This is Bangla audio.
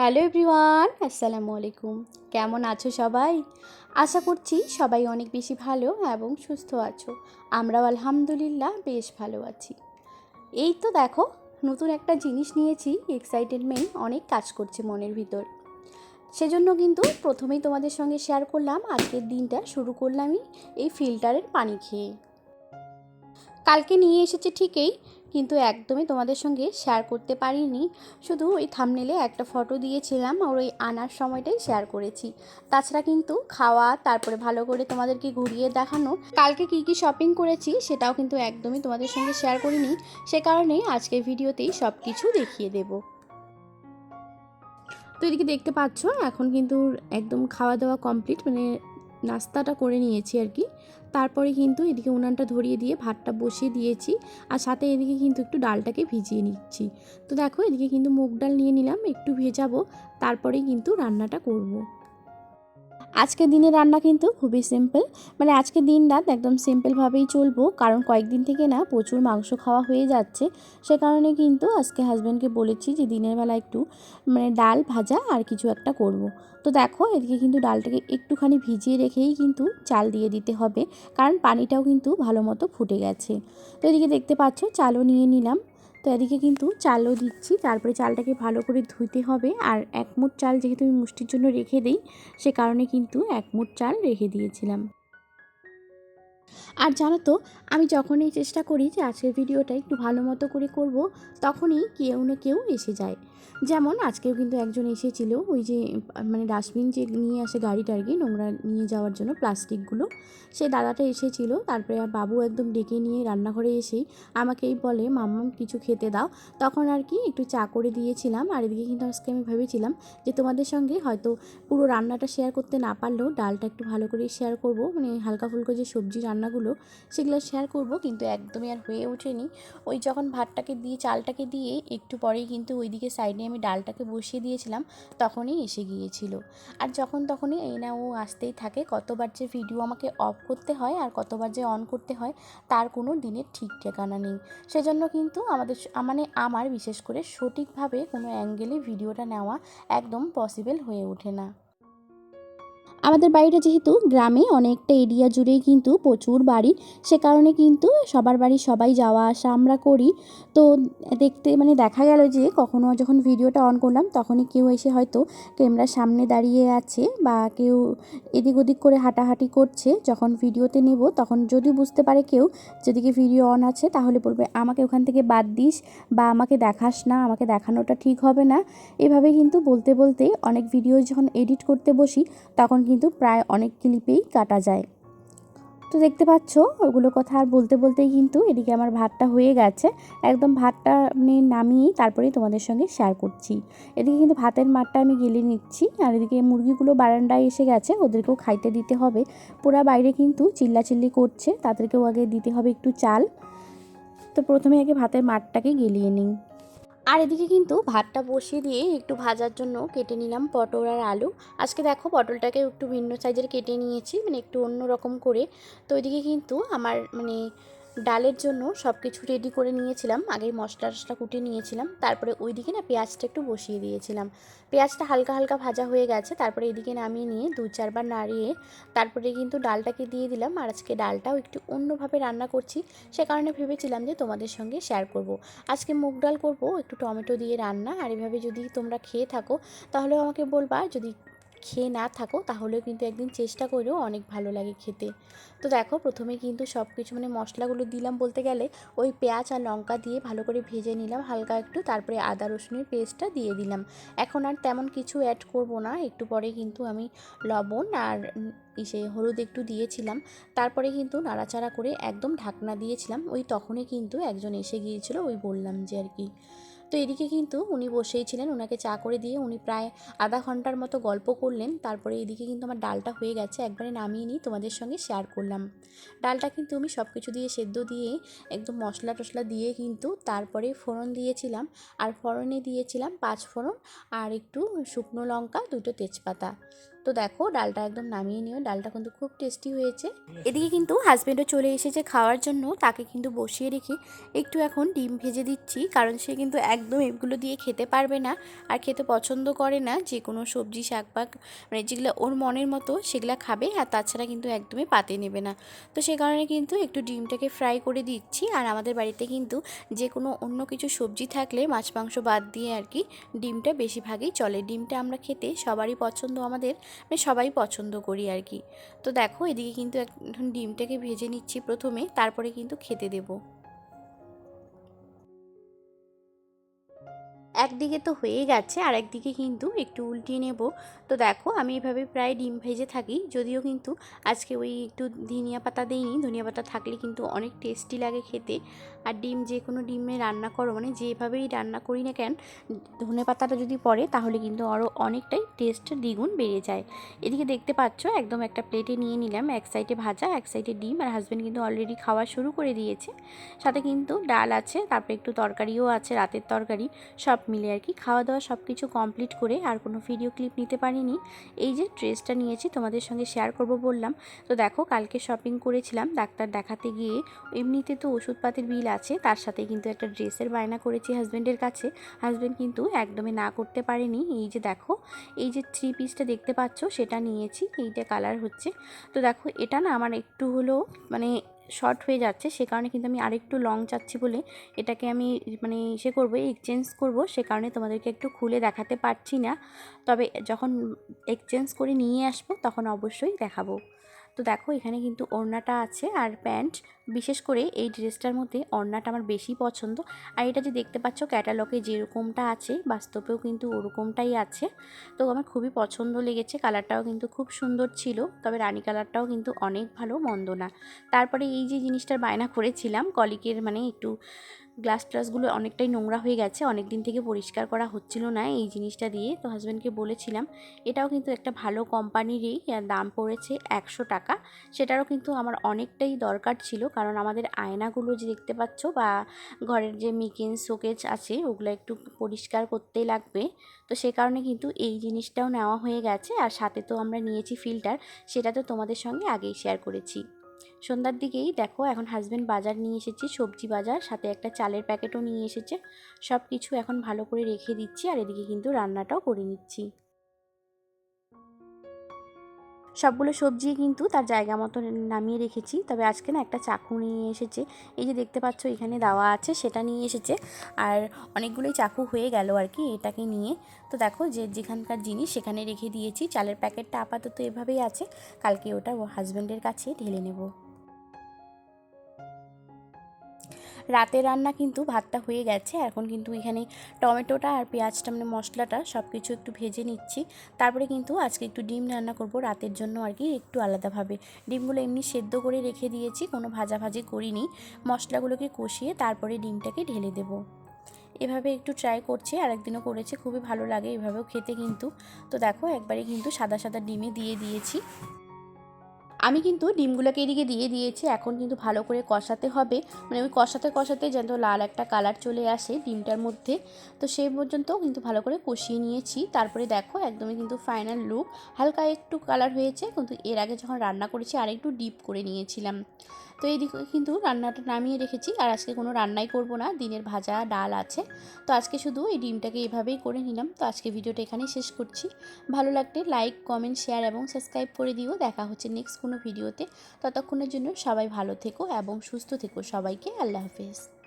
হ্যালো এভরিওয়ান, আসসালামু আলাইকুম। কেমন আছো সবাই? আশা করছি সবাই অনেক বেশি ভালো এবং সুস্থ আছো। আমরাও আলহামদুলিল্লাহ বেশ ভালো আছি। এই তো দেখো, নতুন একটা জিনিস নিয়েছি এক্সাইটেডমেন্ট অনেক কাজ করছে মনের ভিতর। সেজন্য কিন্তু প্রথমেই তোমাদের সঙ্গে শেয়ার করলাম, আজকের দিনটা শুরু করলামই এই ফিল্টারের পানি খেয়ে। কালকে নিয়ে এসেছে ঠিকই কিন্তু একদমই তোমাদের সঙ্গে শেয়ার করতে পারিনি। শুধু ওই থামনেলে একটা ফটো দিয়েছিলাম আর ওই আনার সময়টাই শেয়ার করেছি। তাছাড়া কিন্তু খাওয়া, তারপরে ভালো করে তোমাদেরকে ঘুরিয়ে দেখানো, কালকে কি কি শপিং করেছি সেটাও কিন্তু একদমই তোমাদের সঙ্গে শেয়ার করিনি। সে কারণে আজকের ভিডিওতেই সব কিছু দেখিয়ে দেবো। তো এদিকে দেখতে পাচ্ছ, এখন কিন্তু একদম খাওয়া দাওয়া কমপ্লিট মানে নাস্তাটা করে নিয়েছি আর কি। তারপরে কিন্তু এদিকে উনানটা ধরিয়ে দিয়ে ভাতটা বসিয়ে দিয়েছি, আর সাথে এদিকে কিন্তু একটু ডালটাকে ভিজিয়ে নিচ্ছি তো দেখো এদিকে কিন্তু মুগ ডাল নিয়ে নিলাম, একটু ভেজাবো তারপরেই কিন্তু রান্নাটা করব। আজকের দিনের রান্না কিন্তু খুবই সিম্পল মানে আজকে দিন রাত একদম সিম্পলভাবেই চলবো, কারণ কয়েকদিন থেকে না প্রচুর মাংস খাওয়া হয়ে যাচ্ছে। সে কারণে কিন্তু আজকে হাজব্যান্ডকে বলেছি যে দিনের বেলা একটু মানে ডাল ভাজা আর কিছু একটা করব। তো দেখো, এদিকে কিন্তু ডালটাকে একটুখানি ভিজিয়ে রেখেই কিন্তু চাল দিয়ে দিতে হবে, কারণ পানিটাও কিন্তু ভালো মতো ফুটে গেছে। তো এদিকে দেখতে পাচ্ছ, চালও নিয়ে নিলাম। তো এদিকে কিন্তু চালও দিচ্ছি। তারপরে চালটাকে ভালো করে ধুইতে হবে। আর একমুট চাল যেহেতু আমি মুষ্টির জন্য রেখে দিই, সে কারণে কিন্তু একমুট চাল রেখে দিয়েছিলাম। আর জানো তো, আমি যখনই চেষ্টা করি যে আজকের ভিডিওটা একটু ভালো মতো করে করব, তখনই কেউ না কেউ এসে যায়। যেমন আজকেও কিন্তু একজন এসেছিল, ওই যে মানে ডাস্টবিন যে নিয়ে আসে গাড়িটা আর কি নোংরা নিয়ে যাওয়ার জন্য প্লাস্টিকগুলো। সে দাদাটা এসেছিল, তারপরে আর বাবু একদম ডেকে নিয়ে রান্নাঘরে এসেই আমাকেই বলে, মাম্মাম, কিছু খেতে দাও। তখন আর কি একটু চা করে দিয়েছিলাম, আর এদিকে কিন্তু আজকে আমি ভেবেছিলাম যে তোমাদের সঙ্গে হয়তো পুরো রান্নাটা শেয়ার করতে না পারলেও ডালটা একটু ভালো করে শেয়ার করব মানে হালকা ফুলকো যে সবজি রান্নাগুলো সেগুলো শেয়ার করব, কিন্তু একদমই আর হয়ে ওঠেনি। ওই যখন ভাতটাকে দিয়ে, চালটাকে দিয়ে, একটু পরেই কিন্তু ওইদিকে সাইডে আমি ডালটাকে বসিয়ে দিয়েছিলাম, তখনই এসে গিয়েছিল। আর যখন তখনই এই না ও আসতেই থাকে, কতবার যে ভিডিও আমাকে অফ করতে হয় আর কতবার যে অন করতে হয়, তার কোনো দিনের ঠিক ঠিকানা নেই। সেজন্য কিন্তু আমাদের মানে আমার বিশেষ করে সঠিকভাবে কোনো অ্যাঙ্গেলে ভিডিওটা নেওয়া একদম পসিবল হয়ে ওঠে না। আমাদের বাড়িটা যেহেতু গ্রামে অনেকটা এরিয়া জুড়েই কিন্তু প্রচুর বাড়ি, সে কারণে কিন্তু সবার বাড়ি সবাই যাওয়া আসা আমরা করি। তো দেখতে মানে দেখা গেল যে কখনো যখন ভিডিওটা অন করলাম তখনই কেউ এসে হয়তো ক্যামেরার সামনে দাঁড়িয়ে আছে বা কেউ এদিক ওদিক করে হাঁটাহাঁটি করছে, যখন ভিডিওতে নেব তখন যদি বুঝতে পারে কেউ যদি যেদিকে ভিডিও অন আছে তাহলে বলবে, আমাকে ওখান থেকে বাদ দিস বা আমাকে দেখাস না, আমাকে দেখানোটা ঠিক হবে না। এভাবে কিন্তু বলতে বলতে অনেক ভিডিও যখন এডিট করতে বসি তখন কিন্তু প্রায় অনেক ক্লিপেই কাটা যায়। তো দেখতে পাচ্ছ, ওগুলো কথা আর বলতে বলতেই কিন্তু এদিকে আমার ভাতটা হয়ে গেছে। একদম ভাতটা মানে নামিয়েই তারপরেই তোমাদের সঙ্গে শেয়ার করছি। এদিকে কিন্তু ভাতের মাঠটা আমি গেলে নিচ্ছি, আর এদিকে মুরগিগুলো বারান্দায় এসে গেছে, ওদেরকেও খাইতে দিতে হবে। পুরা বাইরে কিন্তু চিল্লাচিল্লি করছে, তাদেরকেও আগে দিতে হবে একটু চাল। তো প্রথমে আগে ভাতের মাঠটাকে গেলিয়ে নিই। আর এদিকে কিন্তু ভাতটা বসিয়ে দিয়ে একটু ভাজার জন্য কেটে নিলাম পটল আর আলু। আজকে দেখো পটলটাকে একটু ভিন্ন সাইজের কেটে নিয়েছি মানে একটু অন্য রকম করে। তো এদিকে কিন্তু আমার মানে ডালের জন্য সব কিছু রেডি করে নিয়েছিলাম। আগে মশলা টশলা কুটে নিয়েছিলাম। তারপরে ওইদিকে না পেঁয়াজটা একটু বসিয়ে দিয়েছিলাম। পেঁয়াজটা হালকা হালকা ভাজা হয়ে গেছে। তারপরে এদিকে নামিয়ে নিয়ে দু চারবার নাড়িয়ে তারপরে কিন্তু ডালটাকে দিয়ে দিলাম। আর আজকে ডালটাও একটু অন্যভাবে রান্না করছি। সে কারণে ভেবেছিলাম যে তোমাদের সঙ্গে শেয়ার করব। আজকে মুগ ডাল করব, একটু টমেটো দিয়ে রান্না। আর এভাবে যদি তোমরা খেয়ে থাকো তাহলে আমাকে বলবা, যদি খেয়ে না থাকো, তাহলেও কিন্তু একদিন চেষ্টা করেও অনেক ভালো লাগে খেতে। তো দেখো, প্রথমে কিন্তু সব কিছু মানে মশলাগুলো দিলাম বলতে গেলে, ওই পেঁয়াজ আর লঙ্কা দিয়ে ভালো করে ভেজে নিলাম, হালকা একটু, তারপরে আদা, রসুনের পেস্টটা দিয়ে দিলাম। এখন আর তেমন কিছু অ্যাড করব না, একটু পরে কিন্তু আমি লবণ আর ইসে হলুদ একটু দিয়েছিলাম, তারপরে কিন্তু নাড়াচাড়া করে একদম ঢাকনা দিয়েছিলাম, ওই তখনই কিন্তু একজন এসে গিয়েছিল, ওই বললাম যে আর কি। তো এদিকে কিন্তু উনি বসেই ছিলেন। ওনাকে চা করে দিয়ে উনি প্রায় আধা ঘণ্টার মতো গল্প করলেন। তারপরে এদিকে কিন্তু আমার ডালটা হয়ে গেছে, একবারে নামিয়ে নিই, তোমাদের সঙ্গে শেয়ার করলাম। ডালটা কিন্তু আমি সব কিছু দিয়ে সেদ্ধ দিয়ে, একদম মশলা টশলা দিয়ে কিন্তু তারপরে ফোড়ন দিয়েছিলাম। আর ফোড়নে দিয়েছিলাম পাঁচ ফোড়ন আর একটু শুকনো লঙ্কা, দুটো তেজপাতা। তো দেখো ডালটা একদম নামিয়ে নিও, ডালটা কিন্তু খুব টেস্টি হয়েছে। এদিকে কিন্তু হাজব্যান্ডও চলে এসেছে খাওয়ার জন্য, তাকে কিন্তু বসিয়ে রেখে একটু এখন ডিম ভেজে দিচ্ছি, কারণ সে কিন্তু একদম এগুলো দিয়ে খেতে পারবে না আর খেতে পছন্দ করে না, যে কোনো সবজি, শাক পাক মানে যেগুলো ওর মনের মতো সেগুলো খাবে আর তাছাড়া কিন্তু একদমই পাতে নেবে না। তো সে কারণে কিন্তু একটু ডিমটাকে ফ্রাই করে দিচ্ছি আর আমাদের বাড়িতে কিন্তু যে কোনো অন্য কিছু সবজি থাকলে মাছ, মাংস বাদ দিয়ে আর কি ডিমটা বেশিরভাগই চলে। ডিমটা আমরা খেতে সবারই পছন্দ আমাদের মানে সবাই পছন্দ করি আর কি। তো দেখো এদিকে কিন্তু এখন ডিমটাকে ভেজে নিচ্ছি প্রথমে, তারপরে কিন্তু খেতে দেবো। একদিকে তো হয়ে গেছে আর একদিকে কিন্তু একটু উল্টিয়ে নেব। তো দেখো, আমি এভাবে প্রায় ডিম ভেজে থাকি, যদিও কিন্তু আজকে ওই একটু ধনিয়া পাতা দিইনি। ধনিয়া পাতা থাকলে কিন্তু অনেক টেস্টি লাগে খেতে। আর ডিম যে কোনো ডিমে রান্না করো মানে যেভাবেই রান্না করি না কেন, ধনে পাতাটা যদি পড়ে, তাহলে কিন্তু আরও অনেকটাই টেস্ট দ্বিগুণ বেড়ে যায়। এদিকে দেখতে পাচ্ছ, একদম একটা প্লেটে নিয়ে নিলাম, এক সাইডে ভাজা, এক সাইডে ডিম, আর হাজব্যান্ড কিন্তু অলরেডি খাওয়া শুরু করে দিয়েছে। সাথে কিন্তু ডাল আছে, তারপরে একটু তরকারিও আছে, রাতের তরকারি, সব মিলে আর কি। খাওয়া দাওয়া সব কিছু কমপ্লিট করে আর কোনো ভিডিও ক্লিপ নিতে পারিনি। এই যে ড্রেসটা নিয়েছি তোমাদের সঙ্গে শেয়ার করব বললাম। তো দেখো কালকে শপিং করেছিলাম, ডাক্তার দেখাতে গিয়ে এমনিতে তো ওষুধপাতির বিল আছে, তার সাথে কিন্তু একটা ড্রেসের বায়না করেছি হাজব্যান্ডের কাছে। হাজব্যান্ড কিন্তু একদমই না করতে পারেনি। এই যে দেখো, এই যে থ্রি পিসটা দেখতে পাচ্ছ, সেটা নিয়েছি, এইটা কালার হচ্ছে। তো দেখো, এটা না আমার একটু হলেও মানে শর্ট হয়ে যাচ্ছে, সে কারণে কিন্তু আমি আরেকটু লং চাচ্ছি বলে এটাকে আমি মানে ইসে করব এক্সচেঞ্জ করব, সে কারণে তোমাদেরকে একটু খুলে দেখাতে পারছি না। তবে যখন এক্সচেঞ্জ করে নিয়ে আসব, তখন অবশ্যই দেখাবো। তো দেখো, এখানে কিন্তু ওড়নাটা আছে আর প্যান্ট। বিশেষ করে এই ড্রেসটার মধ্যে ওড়নাটা আমার বেশি পছন্দ। আর এটা যে দেখতে পাচ্ছ, ক্যাটালগে যেরকমটা আছে, বাস্তবেও কিন্তু ওরকমটাই আছে। তো আমার খুবই পছন্দ লেগেছে, কালারটাও কিন্তু খুব সুন্দর ছিল, তবে রানী কালারটাও কিন্তু অনেক ভালো, মন্দ না। তারপরে এই যে জিনিসটার বায়না করেছিলাম, কলিকের মানে একটু গ্লাস ট্লাসগুলো অনেকটাই নোংরা হয়ে গেছে অনেক দিন থেকে পরিষ্কার করা হচ্ছিল না এই জিনিসটা দিয়ে, তো হাজব্যান্ডকে বলেছিলাম। এটাও কিন্তু একটা ভালো কোম্পানিরই দাম পড়েছে একশো টাকা, সেটারও কিন্তু আমার অনেকটাই দরকার ছিল, কারণ আমাদের আয়নাগুলো যে দেখতে পাচ্ছ বা ঘরের যে মিকেন শোকেজ আছে, ওগুলো একটু পরিষ্কার করতেই লাগবে। তো সে কারণে কিন্তু এই জিনিসটাও নেওয়া হয়ে গেছে, আর সাথে তো আমরা নিয়েছি ফিল্টার সেটা তো তোমাদের সঙ্গে আগেই শেয়ার করেছি। সন্ধ্যার দিকেই দেখো এখন হাজব্যান্ড বাজার নিয়ে এসেছে, সবজি বাজার, সাথে একটা চালের প্যাকেটও নিয়ে এসেছে। সব কিছু এখন ভালো করে রেখে দিচ্ছি আর এদিকে কিন্তু রান্নাটাও করে নিচ্ছি। সবগুলো সবজি কিন্তু তার জায়গা মতো নামিয়ে রেখেছি। তবে আজকে না একটা চাকু নিয়ে এসেছে। এই যে দেখতে পাচ্ছ এখানে দেওয়া আছে, সেটা নিয়ে এসেছে। আর অনেকগুলোই চাকু হয়ে গেল আর কি এটাকে নিয়ে। তো দেখো যে যেখানকার জিনিস সেখানে রেখে দিয়েছি। চালের প্যাকেটটা আপাতত এভাবেই আছে। কালকে ওটা হাজব্যান্ডের কাছে ঢেলে নেব। রাতের রান্না কিন্তু ভাতটা হয়ে গেছে। এখন কিন্তু এখানে টমেটোটা আর পেঁয়াজটা মানে মশলাটা সব কিছু একটু ভেজে নিচ্ছি। তারপরে কিন্তু আজকে একটু ডিম রান্না করব। রাতের জন্য আর কি একটু আলাদাভাবে। ডিমগুলো এমনি সেদ্ধ করে রেখে দিয়েছি, কোনো ভাজাভাজি করিনি। মশলাগুলোকে কষিয়ে তারপরে ডিমটাকে ঢেলে দেবো। এভাবে একটু ট্রাই করছি আর একদিনও করেছি, খুবই ভালো লাগে এভাবেও খেতে কিন্তু। তো দেখো, একবারে কিন্তু সাদা সাদা ডিমে দিয়ে দিয়েছি। আমি কিন্তু ডিমগুলোকে এদিকে দিয়ে দিয়েছি, এখন কিন্তু ভালো করে কষাতে হবে। মানে ওই কষাতে কষাতে যেন লাল একটা কালার চলে আসে ডিমটার মধ্যে। তো সেই পর্যন্ত কিন্তু ভালো করে কষিয়ে নিয়েছি। তারপরে দেখো একদমই কিন্তু ফাইনাল লুক হালকা একটু কালার হয়েছে, কিন্তু এর আগে যখন রান্না করেছি আর একটু ডিপ করে নিয়েছিলাম। তো এই দিকে কিন্তু রান্নাটা নামিয়ে রেখেছি আর আজকে কোনো রান্নাই করব না। দিনের ভাজা, ডাল আছে। তো আজকে শুধু এই ডিমটাকে এভাবেই করে নিলাম। তো আজকে ভিডিওটা এখানেই শেষ করছি। ভালো লাগলে লাইক, কমেন্ট, শেয়ার এবং সাবস্ক্রাইব করে দিও। দেখা হচ্ছে নেক্সট কোনো ভিডিওতে। ততক্ষণের জন্য সবাই ভালো থেকো এবং সুস্থ থেকো সবাইকে। আল্লাহ হাফেজ।